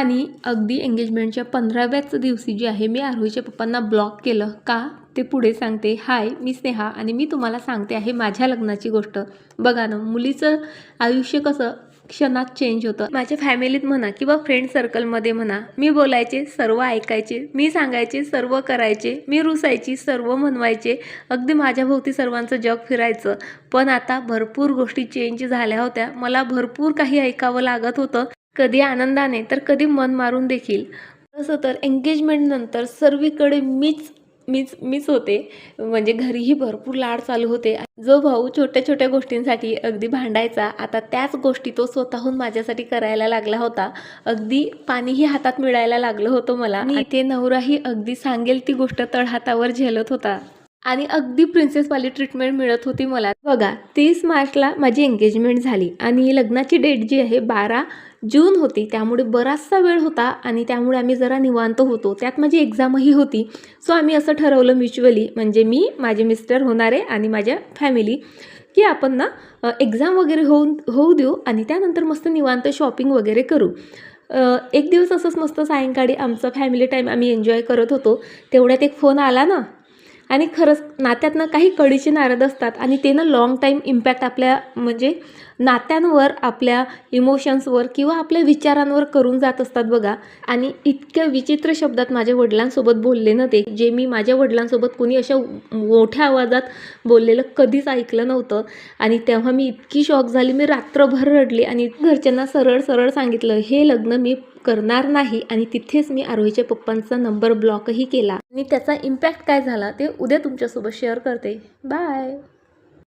आणि अगदी एंगेजमेंटच्या पंधराव्याच दिवशी जे आहे मी आरोहीच्या पप्पांना ब्लॉक केलं. का? ते पुढे सांगते. हाय मी स्नेहा आणि मी तुम्हाला सांगते आहे माझ्या लग्नाची गोष्ट. बघा ना मुलीचं आयुष्य कसं क्षणात चेंज होतं. माझ्या फॅमिलीत म्हणा किंवा फ्रेंड सर्कलमध्ये म्हणा मी बोलायचे सर्व ऐकायचे मी सांगायचे सर्व करायचे मी रुसायची सर्व म्हणवायचे. अगदी माझ्याभोवती सर्वांचं जग फिरायचं. पण आता भरपूर गोष्टी चेंज झाल्या होत्या. मला भरपूर काही ऐकावं लागत होतं. कधी आनंदाने तर कधी मन मारून देखील. तसं तर एंगेजमेंटनंतर सर्वीकडे मीच मीच मीच होते. म्हणजे घरीही भरपूर लाड चालू होते. जो भाऊ छोट्या छोट्या गोष्टींसाठी अगदी भांडायचा आता त्याच गोष्टी तो स्वतःहून माझ्यासाठी करायला लागला होता. अगदी पाणीही हातात मिळायला लागलं होतं मला. इथे ते नवराही अगदी सांगेल ती गोष्ट तळहातावर झेलत होता. आणि अगदी प्रिन्सेसवाली ट्रीटमेंट मिळत होती मला. बघा तीस मार्चला माझी एंगेजमेंट झाली आणि लग्नाची डेट जी आहे बारा जून होती. त्यामुळे बराचसा वेळ होता आणि त्यामुळे आम्ही जरा निवांत होतो. त्यात माझी एक्झामही होती. सो आम्ही असं ठरवलं म्युच्युअली म्हणजे मी माझे मिस्टर होणारे आणि माझ्या फॅमिली की आपण ना एक्झाम वगैरे होऊन होऊ देऊ आणि त्यानंतर मस्त निवांत शॉपिंग वगैरे करू. एक दिवस असंच मस्त सायंकाळी आमचा फॅमिली टाईम आम्ही एन्जॉय करत होतो. तेवढ्यात एक फोन आला ना आणि खरंच नात्यातनं काही कडीचे नारद असतात आणि ते ना लाँग टाईम इम्पॅक्ट आपल्या म्हणजे नात्यांवर आपल्या इमोशन्सवर किंवा आपल्या विचारांवर करून जात असतात बघा. आणि इतक्या विचित्र शब्दात माझ्या वडिलांसोबत बोलले ना ते जे मी माझ्या वडिलांसोबत कोणी अशा मोठ्या आवाजात बोललेलं कधीच ऐकलं नव्हतं. आणि तेव्हा मी इतकी शॉक झाली मी रात्रभर रडली आणि घरच्यांना सरळ सरळ सांगितलं हे लग्न मी करणार नाही आणि तिथेच मी आरोहीच्या पप्पांचा नंबर ब्लॉकही केला. आणि त्याचा इम्पॅक्ट काय झाला ते उद्या तुमच्यासोबत शेअर करते. बाय